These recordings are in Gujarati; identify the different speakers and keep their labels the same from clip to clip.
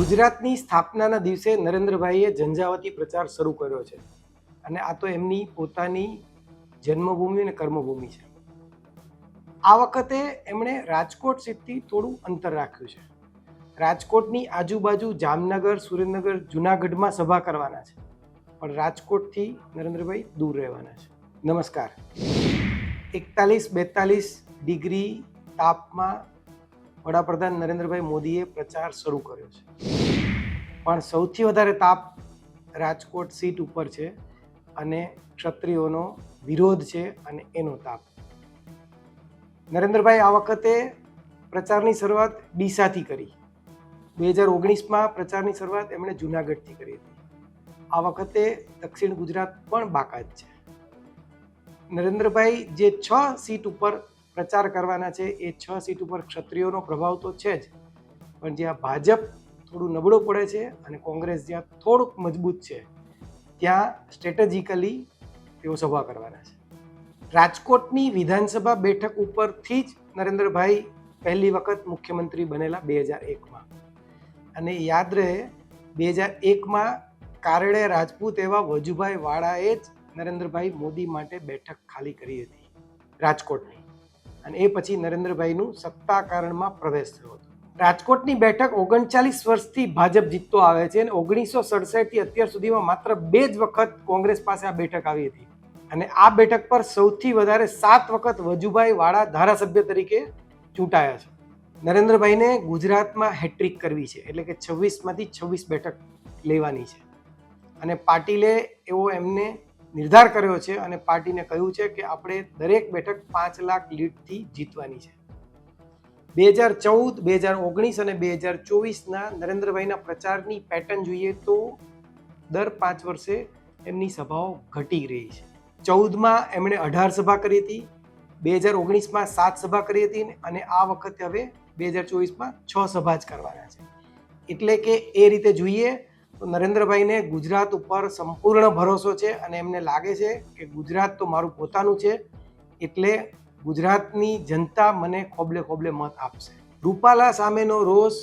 Speaker 1: ગુજરાતની સ્થાપનાના દિવસે નરેન્દ્રભાઈએ ઝંઝાવતી પ્રચાર શરૂ કર્યો છે. અને આ તો એમની પોતાની જન્મભૂમિ અને કર્મભૂમિ છે. આ વખતે એમણે રાજકોટ સીટથી થોડું અંતર રાખ્યું છે. રાજકોટની આજુબાજુ જામનગર, સુરેન્દ્રનગર, જુનાગઢમાં સભા કરવાના છે. પણ રાજકોટથી નરેન્દ્રભાઈ દૂર રહેવાના છે. નમસ્કાર. એકતાલીસ બેતાલીસ ડિગ્રી તાપમાં વડાપ્રધાન નરેન્દ્રભાઈ મોદીએ પ્રચાર શરૂ કર્યો છે. પણ સૌથી વધારે તાપ રાજકોટ સીટ ઉપર છે અને ક્ષત્રિયોનો વિરોધ છે અને એનો તાપ. નરેન્દ્રભાઈ આ વખતે પ્રચારની શરૂઆત ડીસાથી કરી. બે હજાર ઓગણીસમાં પ્રચારની શરૂઆત એમણે જુનાગઢથી કરી હતી. આ વખતે દક્ષિણ ગુજરાત પણ બાકાત છે. નરેન્દ્રભાઈ જે છ સીટ ઉપર પ્રચાર કરવાના છે, એ છ સીટ ઉપર ક્ષત્રિયોનો પ્રભાવ તો છે જ. પણ જ્યાં ભાજપ થોડું નબળું પડે છે અને કોંગ્રેસ જ્યાં થોડુંક મજબૂત છે, ત્યાં સ્ટ્રેટેજિકલી તેઓ સભા કરવાના છે. રાજકોટની વિધાનસભા બેઠક ઉપરથી જ નરેન્દ્રભાઈ પહેલી વખત મુખ્યમંત્રી બનેલા બે હજાર એકમાં. અને યાદ રહે, બે હજાર એકમાં કારણે રાજપૂત એવા વજુભાઈ વાળાએ જ નરેન્દ્રભાઈ મોદી માટે બેઠક ખાલી કરી હતી, રાજકોટની. અને એ પછી નરેન્દ્રભાઈનું સત્તા કારણમાં પ્રવેશ થયો હતો. રાજકોટની બેઠક ઓગણચાલીસ વર્ષથી ભાજપ જીતતો આવે છે અને ઓગણીસો સડસઠથી અત્યાર સુધીમાં માત્ર બે જ વખત કોંગ્રેસ પાસે આ બેઠક આવી હતી. અને આ બેઠક પર સૌથી વધારે સાત વખત વજુભાઈ વાળા ધારાસભ્ય તરીકે ચૂંટાયા છે. નરેન્દ્રભાઈને ગુજરાતમાં હેટ્રિક કરવી છે, એટલે કે છવ્વીસમાંથી છવ્વીસ બેઠક લેવાની છે. અને પાટીલે એવો એમને નિર્ધાર કર્યો છે અને પાર્ટીને કહ્યું છે કે આપણે દરેક બેઠક પાંચ લાખ લીડથી જીતવાની છે. બે હજાર ચૌદ, બે હજાર ઓગણીસ અને બે હજાર ચોવીસના નરેન્દ્રભાઈના પ્રચારની પેટર્ન જોઈએ તો દર પાંચ વર્ષે એમની સભાઓ ઘટી રહી છે. ચૌદમાં એમણે અઢાર સભા કરી હતી, બે હજાર ઓગણીસમાં સાત સભા કરી હતી અને આ વખતે હવે બે હજાર ચોવીસમાં છ સભા જ કરવાના છે. એટલે કે એ રીતે જોઈએ તો નરેન્દ્રભાઈને ગુજરાત ઉપર સંપૂર્ણ ભરોસો છે અને એમને લાગે છે કે ગુજરાત તો મારું પોતાનું છે, એટલે ગુજરાતની જનતા મને ખોબલે ખોબલે મત આપશે. રૂપાલા સામેનો રોષ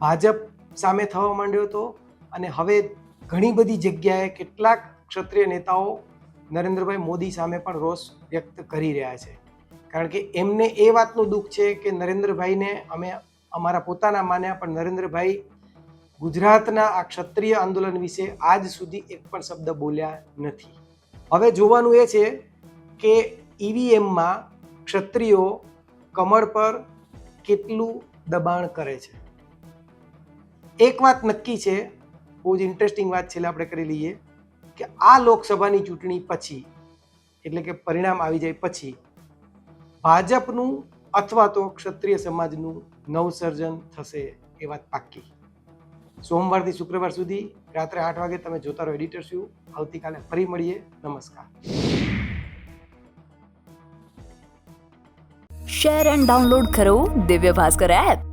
Speaker 1: ભાજપ સામે થવા માંડ્યો હતો અને હવે ઘણી બધી જગ્યાએ કેટલાક ક્ષત્રિય નેતાઓ નરેન્દ્રભાઈ મોદી સામે પણ રોષ વ્યક્ત કરી રહ્યા છે. કારણ કે એમને એ વાતનું દુઃખ છે કે નરેન્દ્રભાઈને અમે અમારા પોતાના માન્યા પણ નરેન્દ્રભાઈ ગુજરાતના આ ક્ષત્રિય આંદોલન વિશે આજ સુધી એક પણ શબ્દ બોલ્યા નથી. હવે જોવાનું એ છે કે ઈવીએમમાં ક્ષત્રિયો કમળ પર કેટલું દબાણ કરે છે. એક વાત નક્કી છે, બહુ જ ઇન્ટરેસ્ટિંગ વાત છેલ્લે આપણે કરી લઈએ કે આ લોકસભાની ચૂંટણી પછી, એટલે કે પરિણામ આવી જાય પછી, ભાજપનું અથવા તો ક્ષત્રિય સમાજનું નવસર્જન થશે એ વાત પાક્કી. સોમવારથી શુક્રવાર સુધી રાત્રે આઠ વાગે તમે જોતા રહો એડિટર શું આવતીકાલે ફરી મળીએ. નમસ્કાર.
Speaker 2: શેર એન્ડ ડાઉનલોડ કરો દિવ્ય ભાસ્કર એપ